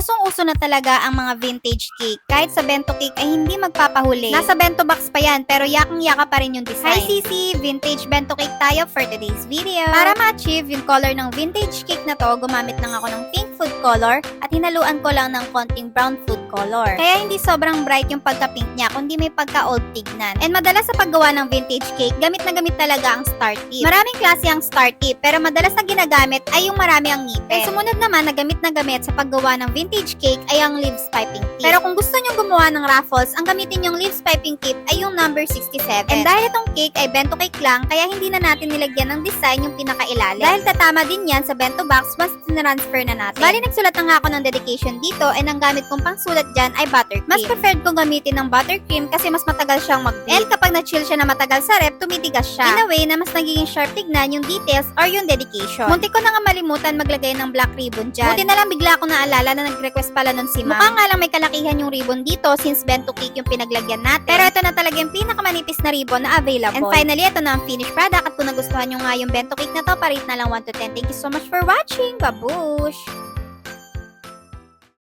Usong-uso na talaga ang mga vintage cake. Kahit sa bento cake ay hindi magpapahuli. Nasa bento box pa yan, pero yakang-yaka pa rin yung design. Hi Sisi! Vintage bento cake tayo for today's video. Para ma-achieve yung color ng vintage cake na to, gumamit lang ako ng pink food color at hinaluan ko lang ng konting brown food color. Kaya hindi sobrang bright yung pagka-pink niya, kundi may pagka-old tignan. And madalas sa paggawa ng vintage cake, gamit na gamit talaga ang star tip. Maraming klase ang star tip, pero madalas na ginagamit ay yung marami ang ngipin. And sumunod naman na gamit na gamit sa paggawa ng vintage cake ay ang leaves piping tip. Pero kung gusto nyo gumawa ng raffles, ang gamitin yung leaves piping tip ay yung number 67. And dahil itong cake ay bento cake lang, kaya hindi na natin nilagyan ng design yung pinakailalim. Dahil tatama din yan sa bento box once tinransfer na natin. Bali, nagsulat na nga ako ng dedication dito and ang gamit kong pangsulat dyan ay buttercream. Mas preferred kong gamitin ng buttercream kasi mas matagal siyang mag And kapag na-chill siya na matagal sa rep, tumitigas siya. In a way na mas nagiging sharp tignan yung details or yung dedication. Munti ko na nga malimutan maglagay ng black ribbon dyan. Buti na lang bigla ko naalala na nag-request pala nun si ma'am. Mukha nga lang may kalakihan yung ribbon dito since bento cake yung pinaglagyan natin. Pero ito na talaga yung pinakamanipis na ribbon na available. And finally, ito na ang finished product at kung nagustuhan nyo nga yung bento cake na to, parate na lang 1 to 10. Thank you so much for watching. Babush!